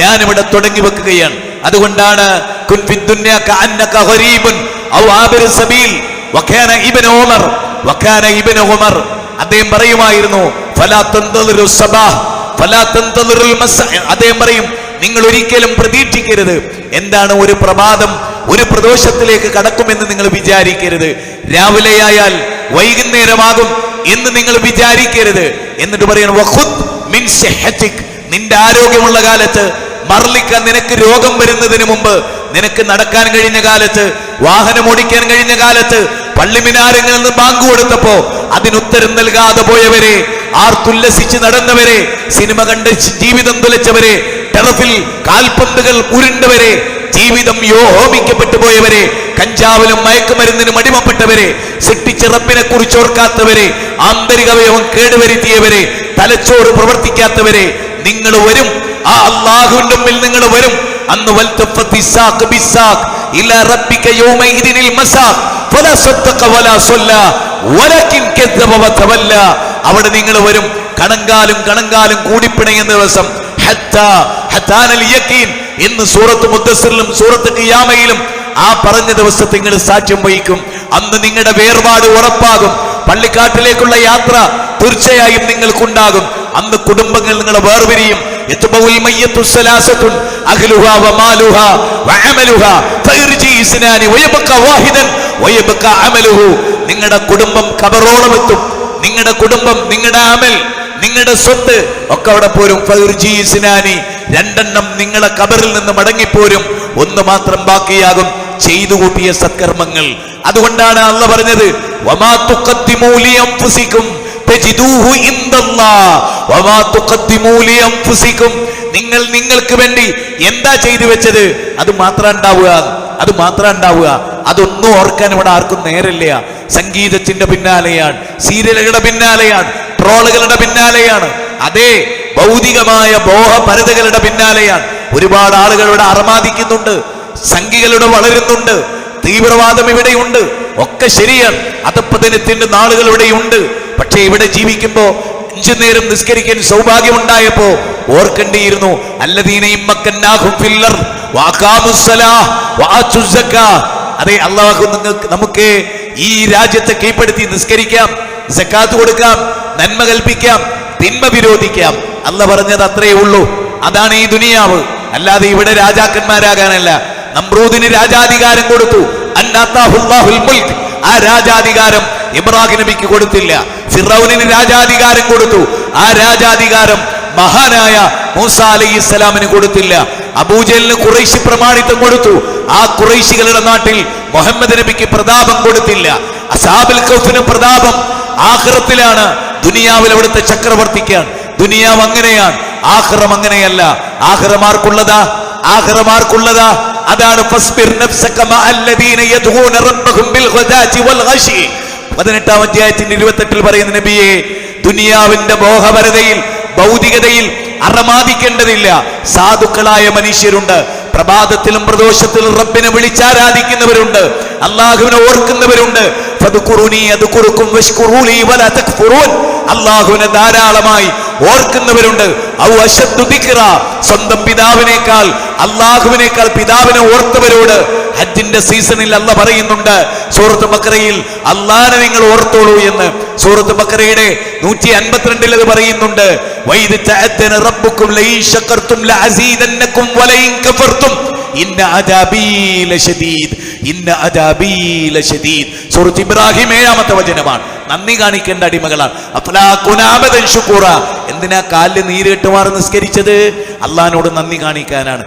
ഞാൻ ഇവിടെ തുടങ്ങി വെക്കുകയാണ്. അതുകൊണ്ടാണ് അദ്ദേഹം പറയുമായിരുന്നു അദ്ദേഹം പറയും നിങ്ങൾ ഒരിക്കലും പ്രതീക്ഷിക്കരുത്. എന്താണ് ഒരു പ്രഭാതം? ഒരു പ്രദോഷത്തിലേക്ക് കടക്കുമെന്ന് നിങ്ങൾ വിചാരിക്കരുത്. രാവിലെയായാൽ വൈകുന്നേരമാകും എന്ന് നിങ്ങൾ വിചാരിക്കരുത്. എന്നിട്ട് പറയണം നിന്റെ ആരോഗ്യമുള്ള കാലത്ത് മർലിക്ക നിനക്ക് രോഗം വരുന്നതിന് മുമ്പ് നിനക്ക് നടക്കാൻ കഴിഞ്ഞ കാലത്ത് വാഹനം ഓടിക്കാൻ കഴിഞ്ഞ കാലത്ത് പള്ളിമിനാരങ്ങളിൽ നിന്ന് ബാങ്ക് കൊടുത്തപ്പോ അതിനുത്തരം നൽകാതെ പോയവരെ ആർത്തുല്ലസിച്ച് നടന്നവരെ സിനിമ കണ്ട് ജീവിതം തുലച്ചവരെ ടെറഫിൽ കാൽപന്തുകൾ ഉരുണ്ടവരെ ജീവിതം യോഹോമിക്കപ്പെട്ടു പോയവരെ കഞ്ചാവിലും മയക്കുമരുന്നിനും അടിമപ്പെട്ടവരെ സിട്ടിച്ചിറപ്പിനെ കുറിച്ച് ഓർക്കാത്തവരെ ആന്തരികവയവം കേടുവരുത്തിയവരെ തലച്ചോറ് പ്രവർത്തിക്കാത്തവരെ നിങ്ങൾ വരും. ആ അള്ളാഹുവിന്റെ മുമ്പിൽ നിങ്ങൾ വരും. അന്ന് വൽത്തഫത്ത് അവിടെ നിങ്ങൾ വരും. കണങ്കാലും കണങ്കാലും കൂടിപ്പിണയുന്ന ദിവസം ഇന്ന് സൂറത്ത് മുദ്ദസ്സിറിലും സൂറത്ത് ഖിയാമയിലും ആ പറഞ്ഞ ദിവസത്തെ നിങ്ങൾ സാക്ഷ്യം വഹിക്കും. അന്ന് നിങ്ങളുടെ വേർപാട് ഉറപ്പാകും. പള്ളിക്കാട്ടിലേക്കുള്ള യാത്ര തീർച്ചയായും നിങ്ങൾക്കുണ്ടാകും. അന്ന് കുടുംബങ്ങൾ നിങ്ങളെ വേർപിരിയും. നിങ്ങളുടെ കുടുംബം കബറോളം എത്തും നിങ്ങളുടെ കുടുംബം നിങ്ങളുടെ അമൽ നിങ്ങളുടെ സ്വത്ത് ഒക്കെ അവിടെ പോരും. സിനാനി രണ്ടെണ്ണം നിങ്ങളെ കബറിൽ നിന്ന് മടങ്ങിപ്പോരും. ഒന്ന് മാത്രം ബാക്കിയാകും ചെയ്തു കൂട്ടിയ സത്കർമ്മങ്ങൾ. അതുകൊണ്ടാണ് അല്ല പറഞ്ഞത് നിങ്ങൾ നിങ്ങൾക്ക് വേണ്ടി എന്താ ചെയ്തു വെച്ചത്? അത് മാത്രം ഉണ്ടാവുക അത് മാത്രം ഉണ്ടാവുക. അതൊന്നും ഓർക്കാൻ ഇവിടെ ആർക്കും നേരില്ല സംഗീതത്തിന്റെ പിന്നാലെയാണ് സീരിയലുകളുടെ പിന്നാലെയാണ് ട്രോളുകളുടെ പിന്നാലെയാണ്. അതേ ഭൗതികമായ ബോഹപരതകളുടെ പിന്നാലെയാണ്. ഒരുപാട് ആളുകൾ ഇവിടെ അറമാദിക്കുന്നുണ്ട് സംഖ്യകളുടെ വളരുന്നുണ്ട് തീവ്രവാദം ഇവിടെയുണ്ട്. ഒക്കെ ശരിയാണ് അതപ്പതിനത്തിന്റെ നാളുകൾ ഇവിടെയുണ്ട്. പക്ഷേ ഇവിടെ ജീവിക്കുമ്പോ അഞ്ചു നേരം നിസ്കരിക്കാൻ സൗഭാഗ്യമുണ്ടായപ്പോ ഓർക്കേണ്ടിയിരുന്നു അല്ലദീനയും മക്കന്നാഹും ഫില്ലർ വാക്കാമുസലാ വആത്തുസ്സക്കാ അതെ അള്ളാഹു നമുക്ക് ഈ രാജ്യത്തെ കീഴ്പ്പെടുത്തി നിസ്കരിക്കാം സക്കാത്ത് കൊടുക്കാം നന്മ കൽപ്പിക്കാം തിന്മ വിരോധിക്കാം. അല്ല പറഞ്ഞത് അത്രയേ ഉള്ളൂ. അതാണ് ഈ ദുനിയാവ്. അല്ലാതെ ഇവിടെ രാജാക്കന്മാരാകാനല്ല. നമ്രൂദിന് രാജാധികാരം കൊടുത്തു. ആ രാജാധികാരം ഇബ്രാഹിം നബിക്ക് കൊടുത്തില്ല. ഫിറൌനിന് രാജാധികാരം കൊടുത്തു. ആ രാജാധികാരം മഹാനായ മൂസ അലൈഹി ഇസ്ലാമിന് കൊടുത്തില്ല. അബൂജലിന് കുറേശി പ്രമാണിത്വം കൊടുത്തു. ആ കുറേശികളുടെ നാട്ടിൽ മുഹമ്മദ് നബിക്ക് പ്രതാപം കൊടുത്തില്ല. അസാബിൽ കൗഫിന് പ്രതാപം. ആഹ്റത്തിലാണ് ദുനിയാവിൽ അവിടുത്തെ ചക്രവർത്തിക്കാണ് ദുനിയാവ് അങ്ങനെയാണ്. ആഹ്റം അങ്ങനെയല്ല. ആഹ്റമാർക്കുള്ളതാ ആഹ്റമാർക്കുള്ളതാ അതാണ് പതിനെട്ടാം അധ്യായത്തിന്റെ ഇരുപത്തെട്ടിൽ പറയുന്ന നബിയെ ദുനിയാവിന്റെ മോഹപരതയിൽ ഭൗതികതയിൽ അറമാദിക്കേണ്ടതില്ല. സാധുക്കളായ മനുഷ്യരുണ്ട്. പ്രഭാതത്തിലും പ്രദോഷത്തിലും റബ്ബിനെ വിളിച്ചാരാധിക്കുന്നവരുണ്ട്. അള്ളാഹുവിനെ ഓർക്കുന്നവരുണ്ട്. അള്ളാഹുവിനെ ധാരാളമായി ഓർക്കുന്നവരുണ്ട്. സ്വന്തം പിതാവിനേക്കാൾ അള്ളാഹുവിനേക്കാൾ പിതാവിനെ ഓർത്തവരോട് ഹജ്ജിന്റെ സീസണിൽ അല്ല പറയുന്നുണ്ട്. സൂറത്ത് മക്കരയിൽ അള്ളാഹനെ നിങ്ങൾ ഓർത്തോളൂ എന്ന് സൂറത്ത് ബക്കറയുടെ നൂറ്റി അൻപത്തിരണ്ടിൽ അത് പറയുന്നുണ്ട് സൂറത്ത് ഇബ്രാഹിം ഏഴാമത്തെ വചനമാണ്. നന്ദി കാണിക്കേണ്ട അടിമകളാണ്. ശുക്കൂറ. എന്തിനാ കാലിൽ നീര് കെട്ടുമാർ നിസ്കരിച്ചത്? അള്ളഹാനോട് നന്ദി കാണിക്കാനാണ്.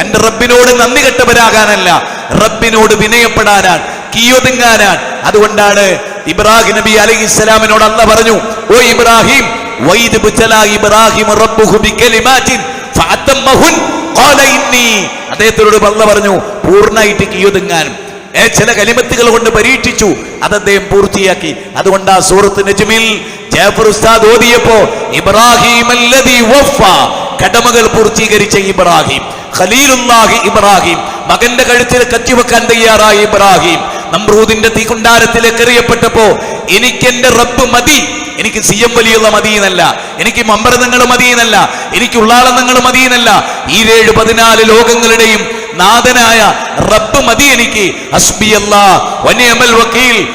തന്റെ റബ്ബിനോട് നന്ദി കെട്ടവരാകാനല്ല റബ്ബിനോട് വിനയപ്പെടാനാണ്. കീയൊതുങ്ങാനാണ്. അതുകൊണ്ടാണ് ഇബ്രാഹിം നബി അലൈഹി ഇസ്ലാമിനോട് അല്ല പറഞ്ഞു ഓ ഇബ്രാഹിം ഇബ്രാഹിം അദ്ദേഹത്തിനോട് അല്ല പറഞ്ഞു പൂർണമായിട്ട് ഏ ചില കലിമത്തുകൾ കൊണ്ട് പരീക്ഷിച്ചു അത് അദ്ദേഹം പൂർത്തിയാക്കി. അതുകൊണ്ട് ആ സൂറത്ത് നജ്മിൽ ജാഫർ ഉസ്താദ് ഓതിയപ്പോ ഇബ്രാഹിം കടമകൾ പൂർത്തീകരിച്ച ഇബ്രാഹിം ഖലീലുല്ലാഹി ഇബ്രാഹിം മകന്റെ കഴുത്തിൽ കത്തിവെക്കാൻ തയ്യാറായി ഇബ്രാഹിം നമ്രൂദിന്റെ തീകുണ്ടാരത്തിലേക്ക് എറിയപ്പെട്ടപ്പോ എനിക്ക് എന്റെ റബ്ബ് മതി. എനിക്ക് സി എം വലിയുള്ള മതിയെന്നല്ല എനിക്ക് മമ്പരതങ്ങൾ മതിയെന്നല്ല എനിക്ക് ഉള്ളാളനങ്ങൾ മതിയെന്നല്ല ഈ ഏഴ് പതിനാല് ലോകങ്ങളുടെയും നാഥനായ റബ്ബ് മതി എനിക്ക്. വക്കീൽ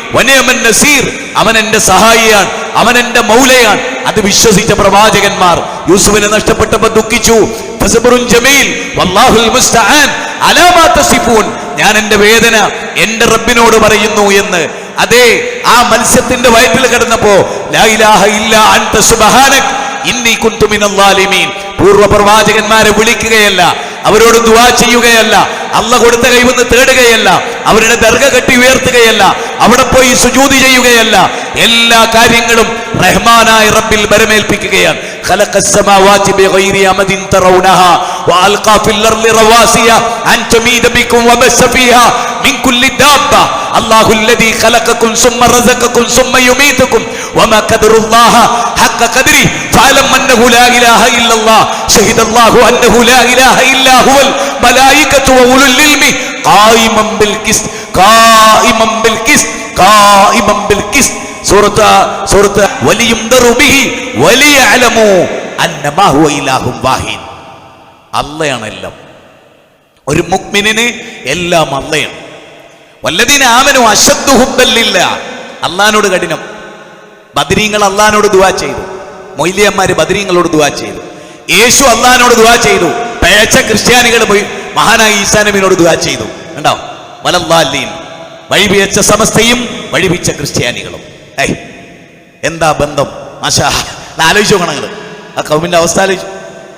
നസീർ. അവൻ എന്റെ സഹായിയാണ്. അവൻ എന്റെ മൗലയാണ്. അത് വിശ്വസിച്ച പ്രവാചകന്മാർ. യൂസുഫിനെ നഷ്ടപ്പെട്ടപ്പോ ദുഃഖിച്ചു. ജമീൽ വല്ലാഹുൽ ഞാൻ എന്റെ വേദന എന്റെ റബ്ബിനോട് പറയുന്നു എന്ന്. അതെ ആ മത്സ്യത്തിന്റെ വയറ്റിൽ കിടന്നപ്പോ പൂർവ പ്രവാചകന്മാരെ വിളിക്കുകയല്ല അവരോട് ദുവാ ചെയ്യുകയല്ല അല്ല കൊടുത്ത കൈവന്ന് തേടുകയല്ല അവരുടെ ദർഗ കെട്ടി ഉയർത്തുകയല്ല അവിടെ പോയി സുജൂതി ചെയ്യുകയല്ല. എല്ലാ കാര്യങ്ങളും റഹ്മാനായ റബ്ബിൽ ബരമേൽപ്പിക്കുകയാണ്. خلق السماوات بغير أمد ترونها وألقى في الأرض رواسي أن تميد بكم وبث فيها من كل دابة. الله الذي خلقكم ثم رزقكم ثم يميتكم. وما قدر الله حق قدره. فاعلم أنه لا إله إلا الله. شهد الله أنه لا إله إلا هو. الملائكة وأولو العلم قائما بالقسط. സൂറത്ത് സൂറത്ത് വലിയും വലിയ അലമോ വാഹിൻ അള്ളയാണ് എല്ലാം. ഒരു മുക്മിനിന് എല്ലാം അള്ളയാണ്. വല്ലതിന് ആമനു അശദ്ധു ഹുബല്ലില്ല അള്ളഹാനോട് കഠിനം. ബദരീങ്ങൾ അള്ളഹാനോട് ദുവാ ചെയ്തു. മൊയ്ലിയന്മാര് ബദരീങ്ങളോട് ദുവാ ചെയ്തു. യേശു അള്ളഹാനോട് ദുവാ ചെയ്തു. പഴച്ച ക്രിസ്ത്യാനികൾ പോയി മഹാനായ ഈസാനബിനോട് ദുവാ ചെയ്തു. ഉണ്ടാവും വലല്ലാലീൻ. വഴിപിയച്ച സമസ്തയും വഴിപിച്ച ക്രിസ്ത്യാനികളും. ഏയ് എന്താ ബന്ധം? മാഷാ ആലോചിച്ചു നോക്കണം ആ കൗമിന്റെ അവസ്ഥ ആലോചിച്ചു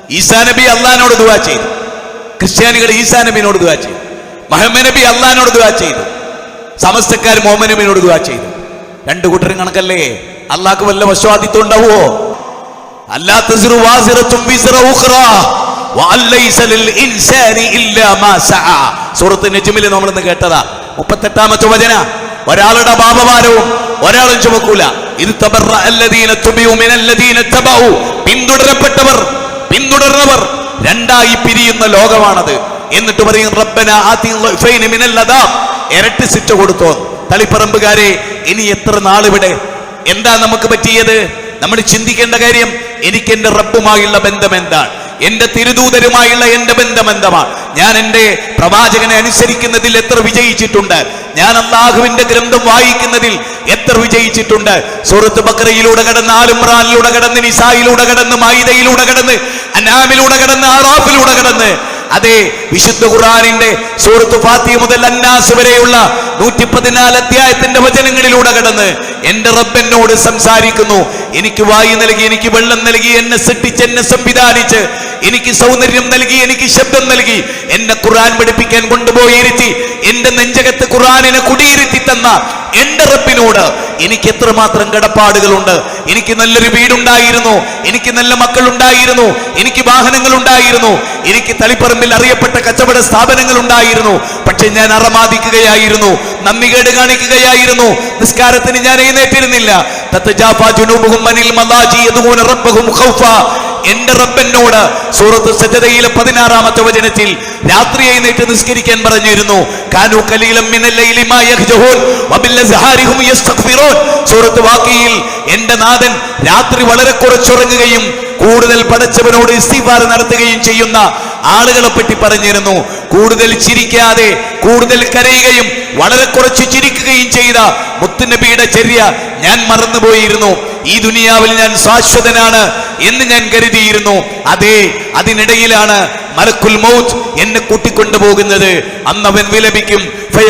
ഈസാ നബി അള്ളഹാനോട് ദുവാ ചെയ്തു. ക്രിസ്ത്യാനികൾ ഈസാ നബിനോട് ദുവാ ചെയ്തു. മുഹമ്മദ് നബി അള്ളഹാനോട് ദുവാ ചെയ്തു. സമസ്തക്കാർ മുഹമ്മദ് നബിനോട് ദുവാ ചെയ്തു. രണ്ടു കൂട്ടരും കണക്കല്ലേ? അള്ളാഹ്ക്ക് വല്ല വശ്വാദിത്വം ഉണ്ടാവുമോ അല്ലാ സൂറത്ത് നജ്മിൽ നമ്മൾ ഇന്ന് കേട്ടതാ. മുപ്പത്തെട്ടാമത്തെ വചന. ഒരാളുടെ പാപഭാരവും ഒരാളും ചുമക്കൂല. ഇത് പിന്തുടരപ്പെട്ടവർ പിന്തുടർന്നവർ രണ്ടായി പിരിയുന്ന ലോകമാണത്. എന്നിട്ട് പറയും റബ്ബന ഇരട്ടി സിറ്റ് കൊടുത്തോ. തളിപ്പറമ്പുകാരെ ഇനി എത്ര നാളിവിടെ? എന്താ നമുക്ക് പറ്റിയത്? നമ്മൾ ചിന്തിക്കേണ്ട കാര്യം എനിക്ക് എന്റെ റബ്ബുമായുള്ള ബന്ധം എന്താണ്? എന്റെ തിരുദൂതരുമായുള്ള എന്റെ ബന്ധം എന്താണ്? ഞാൻ എന്റെ പ്രവാചകനെ അനുസരിക്കുന്നതിൽ എത്ര വിജയിച്ചിട്ടുണ്ട്? ഞാൻ അള്ളാഹുവിന്റെ ഗ്രന്ഥം വായിക്കുന്നതിൽ എത്ര വിജയിച്ചിട്ടുണ്ട്? സൂറത്ത് ബക്രയിലൂടെ കടന്ന് ആലുംറാനിലൂടെ കടന്ന് നിസായിലൂടെ കടന്ന് മൈദയിലൂടെ കടന്ന് അനാമിലൂടെ കടന്ന് ആറാഫിലൂടെ കടന്ന്. അതെ വിശുദ്ധ ഖുർആനിന്റെ സൂറത്ത് ഫാത്തി മുതൽ അന്നാസ് വരെയുള്ള നൂറ്റി പതിനാല് അധ്യായത്തിന്റെ വചനങ്ങളിലൂടെ കടന്ന് എന്റെ റബ്ബെന്നോട് സംസാരിക്കുന്നു. എനിക്ക് വായു നൽകി എനിക്ക് വെള്ളം നൽകി എന്നെ സൃഷ്ടിച്ച് എന്നെ സംവിധാനിച്ച് എനിക്ക് സൗന്ദര്യം നൽകി എനിക്ക് ശബ്ദം നൽകി എന്നെ ഖുർആൻ പഠിപ്പിക്കാൻ കൊണ്ടുപോയി ഇരുത്തി എന്റെ നെഞ്ചകത്ത് ഖുർആനിനെ കുടിയിരുത്തി തന്ന എന്റെ റബ്ബിനോട് എനിക്ക് എത്രമാത്രം കടപ്പാടുകളുണ്ട്. എനിക്ക് നല്ലൊരു വീടുണ്ടായിരുന്നു. എനിക്ക് നല്ല മക്കൾ ഉണ്ടായിരുന്നു എനിക്ക് വാഹനങ്ങൾ ഉണ്ടായിരുന്നു എനിക്ക് തളിപ്പറമ്പിൽ അറിയപ്പെട്ട കച്ചവട സ്ഥാപനങ്ങൾ ഉണ്ടായിരുന്നു പക്ഷെ ഞാൻ അറമാദിക്കുകയായിരുന്നു. നന്ദികേട് കാണിക്കുകയായിരുന്നു. നിസ്കാരത്തിന് ഞാൻ എഴുന്നേറ്റിരുന്നില്ല. തത്തജാഫാ ജുനൂബുഹും എന്റെ റബ്ബനോട് സൂറത്ത് സജദയിലെ പതിനാറാമത്തെ വചനത്തിൽ രാത്രി എഴുന്നേറ്റ് നിസ്കരിക്കാൻ പറഞ്ഞിരുന്നു. കാനു കലീലം സൂറത്ത് വാക്കിയിൽ എന്റെ നാഥൻ രാത്രി വളരെ കുറച്ചുറങ്ങുകയും കൂടുതൽ പടച്ചവനോട് ഇസ്തിഫാർ നടത്തുകയും ചെയ്യുന്ന ആളുകളെ പറ്റി പറഞ്ഞിരുന്നു. കൂടുതൽ ചിരിക്കാതെ കൂടുതൽ കരയുകയും വളരെ കുറച്ച് ചിരിക്കുകയും ചെയ്ത മുത്തുനബിയുടെ ചര്യ ഞാൻ മറന്നുപോയിരുന്നു. ഈ ദുനിയാവിൽ ഞാൻ ശാശ്വതനാണ് എന്ന് ഞാൻ കരുതിയിരുന്നു. അതെ അതിനിടയിലാണ് മലക്കുൽ മൗത്ത് എന്നെ കൂട്ടിക്കൊണ്ടുപോകുന്നത്. അന്ന് അവൻ വിലപിക്കും ും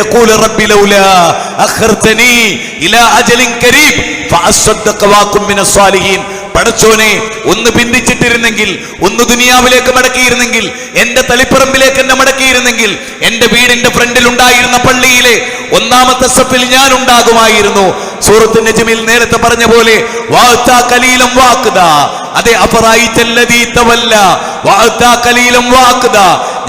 ഇലാ അജലിൻ കരീബ് പടച്ചോനെ ഒന്ന് പിന്തിച്ചിട്ടിരുന്നെങ്കിൽ ഒന്ന് ദുനിയാവിലേക്ക് മടക്കിയിരുന്നെങ്കിൽ എന്റെ തളിപ്പറമ്പിലേക്ക് എന്നെ മടക്കിയിരുന്നെങ്കിൽ എന്റെ വീടിന്റെ ഫ്രണ്ടിൽ ഉണ്ടായിരുന്ന പള്ളിയിലെ ഒന്നാമത്തെ സഫിൽ ഞാൻ ഉണ്ടാകുമായിരുന്നു. സൂറത്ത് നജ്മിൽ നേരത്തെ പറഞ്ഞ പോലെ കലീലം വാക്കുത അതെ അപറായിത്തല്ലതീ തവല്ല. വാഴ്ത്താ കലീലം വാക്കുത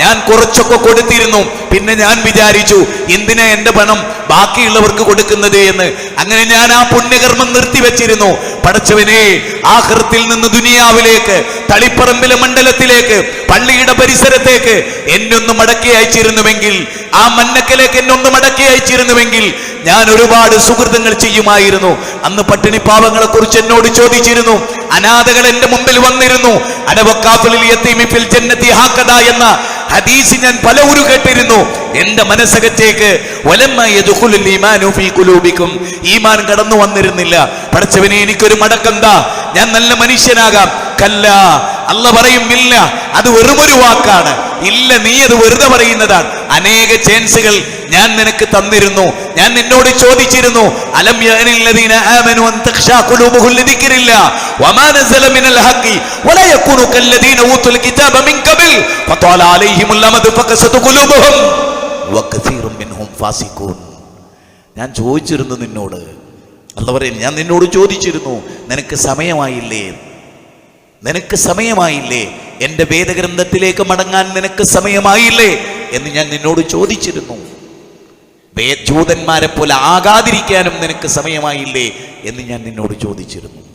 ഞാൻ കുറച്ചൊക്കെ കൊടുത്തിരുന്നു. പിന്നെ ഞാൻ വിചാരിച്ചു എന്തിനാ എന്റെ പണം ബാക്കിയുള്ളവർക്ക് കൊടുക്കുന്നത് എന്ന്. അങ്ങനെ ഞാൻ ആ പുണ്യകർമ്മം നിർത്തിവെച്ചിരുന്നു. പടച്ചവനെ ആഹൃത്തിൽ നിന്ന് ദുനിയാവിലേക്ക് തളിപ്പറമ്പിലെ മണ്ഡലത്തിലേക്ക് പള്ളിയുടെ പരിസരത്തേക്ക് എന്നൊന്ന് മടക്കി അയച്ചിരുന്നുവെങ്കിൽ ആ മന്നക്കലേക്ക് എന്നൊന്ന് മടക്കി അയച്ചിരുന്നുവെങ്കിൽ ഞാൻ ഒരുപാട് സുഹൃതങ്ങൾ ചെയ്യുമായിരുന്നു. അന്ന് പട്ടിണി പാവങ്ങളെ കുറിച്ച് എന്നോട് ചോദിച്ചിരുന്നു. അനാഥകൾ എന്റെ മുമ്പിൽ വന്നിരുന്നു. ഹാക്കദ എന്ന ഹദീസ് ഞാൻ പല ഉരു കേട്ടിരുന്നു. എന്റെ മനസ്സകത്തേക്ക് ഈമാൻ കടന്നു വന്നിരുന്നില്ല. പഠിച്ചവനെ എനിക്കൊരു മടക്കെന്താ? ഞാൻ നല്ല മനുഷ്യനാകാം. കല്ല അല്ല പറയും ഇല്ല അത് വെറുമൊരു വാക്കാണ്. ഇല്ല നീ അത് വെറുതെ പറയുന്നതാണ്. അനേക ചാൻസുകൾ ഞാൻ നിനക്ക് തന്നിരുന്നു. ഞാൻ നിന്നോട് ചോദിച്ചിരുന്നു. അലം വമാ നസല മിനൽ കല്ലദീന കിതാബ മിൻ ഖബൽ. മിൻഹും ഞാൻ ചോദിച്ചിരുന്നു നിന്നോട്. അല്ല പറയും ഞാൻ നിന്നോട് ചോദിച്ചിരുന്നു. നിനക്ക് സമയമായില്ലേ? നിനക്ക് സമയമായില്ലേ? എന്റെ വേദഗ്രന്ഥത്തിലേക്ക് മടങ്ങാൻ നിനക്ക് സമയമായില്ലേ? എന്ന് ഞാൻ നിന്നോട് ചോദിച്ചിരുന്നു. ജൂതന്മാരെ പോലെ ആകാതിരിക്കാനും നിനക്ക് സമയമായില്ലേ? എന്ന് ഞാൻ നിന്നോട് ചോദിച്ചിരുന്നു.